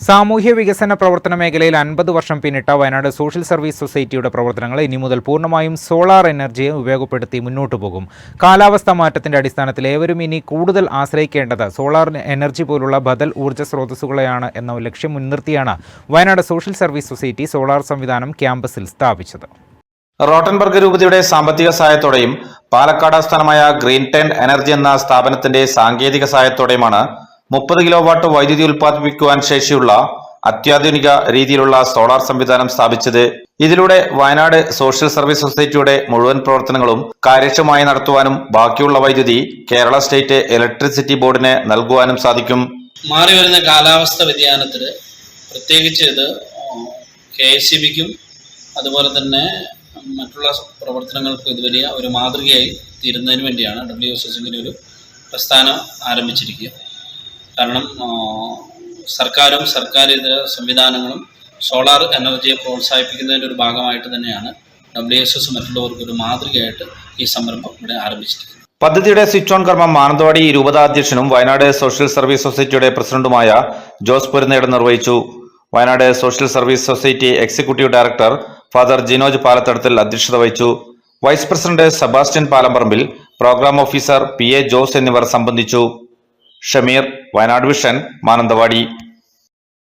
സാമൂഹ്യ വികസന പ്രവർത്തന മേഖലയിൽ അൻപത് വർഷം പിന്നിട്ട വയനാട് സോഷ്യൽ സർവീസ് സൊസൈറ്റിയുടെ പ്രവർത്തനങ്ങൾ ഇനി മുതൽ പൂർണമായും സോളാർ എനർജിയെ ഉപയോഗപ്പെടുത്തി മുന്നോട്ടു പോകും. കാലാവസ്ഥാ മാറ്റത്തിന്റെ അടിസ്ഥാനത്തിൽ ഏവരും ഇനി കൂടുതൽ ആശ്രയിക്കേണ്ടത് സോളാർ എനർജി പോലുള്ള ബദൽ ഊർജ സ്രോതസ്സുകളെയാണ് എന്ന ലക്ഷ്യം മുൻനിർത്തിയാണ് Wayanad social service society solar സംവിധാനം ക്യാമ്പസിൽ സ്ഥാപിച്ചത്. റോട്ടൻബർഗ് രൂപതയുടെ സാമ്പത്തിക സഹായത്തോടെയും പാലക്കാട് ആസ്ഥാനമായ ഗ്രീൻ ടെൻ എനർജി എന്ന സ്ഥാപനത്തിന്റെ സാങ്കേതിക സഹായത്തോടെയുമാണ് മുപ്പത് കിലോ വാട്ട് വൈദ്യുതി ഉൽപ്പാദിപ്പിക്കുവാൻ ശേഷിയുള്ള അത്യാധുനിക രീതിയിലുള്ള സോളാർ സംവിധാനം സ്ഥാപിച്ചത് ഇതിലൂടെ വയനാട് സോഷ്യൽ സർവീസ് സൊസൈറ്റിയുടെ മുഴുവൻ പ്രവർത്തനങ്ങളും കാര്യക്ഷമമായി നടത്തുവാനും ബാക്കിയുള്ള വൈദ്യുതി കേരള സ്റ്റേറ്റ് ഇലക്ട്രിസിറ്റി ബോർഡിന് നൽകുവാനും സാധിക്കും. മാറി വരുന്ന കാലാവസ്ഥ വ്യതിയാനത്തിൽ പ്രത്യേകിച്ച് ഇത് കെ എസ് ബിക്കും അതുപോലെ തന്നെ മറ്റുള്ള പ്രവർത്തനങ്ങൾക്കും ഇത് വലിയ ഒരു മാതൃകയായി തീരുന്നതിന് വേണ്ടിയാണ് ഡബ്ല്യു എസ് എസ് ഇങ്ങനെ ഒരു പ്രസ്ഥാനം ആരംഭിച്ചിരിക്കുക. കാരണം സർക്കാരും സർക്കാരിതര സംവിധാനങ്ങളും സോളാർ എനർജിയെ പ്രോത്സാഹിപ്പിക്കുന്നതിന്റെ ഒരു ഭാഗമായിട്ട് തന്നെയാണ് ഡബ്ല്യു എസ് എസ് മറ്റുള്ളവർക്ക് ഒരു മാതൃകയായിട്ട് ഈ സംരംഭം ഇവിടെ ആരംഭിച്ചിരിക്കുന്നത്. പദ്ധതിയുടെ സ്വിച്ച് ഓൺ കർമ്മം മാനന്തവാടി രൂപതാധ്യക്ഷനും വയനാട് സോഷ്യൽ സർവീസ് സൊസൈറ്റിയുടെ പ്രസിഡന്റുമായ ജോസ് പൊരുന്നേട് നിർവഹിച്ചു. Wayanad social service society executive director father Jinoj Palathadathil അധ്യക്ഷത വഹിച്ചു. Vice president Sebastian Palamparambil programme officer P A Jose എന്നിവർ സംബന്ധിച്ചു. ഷമീർ വയനാട് വിഷൻ മാനന്തവാടി.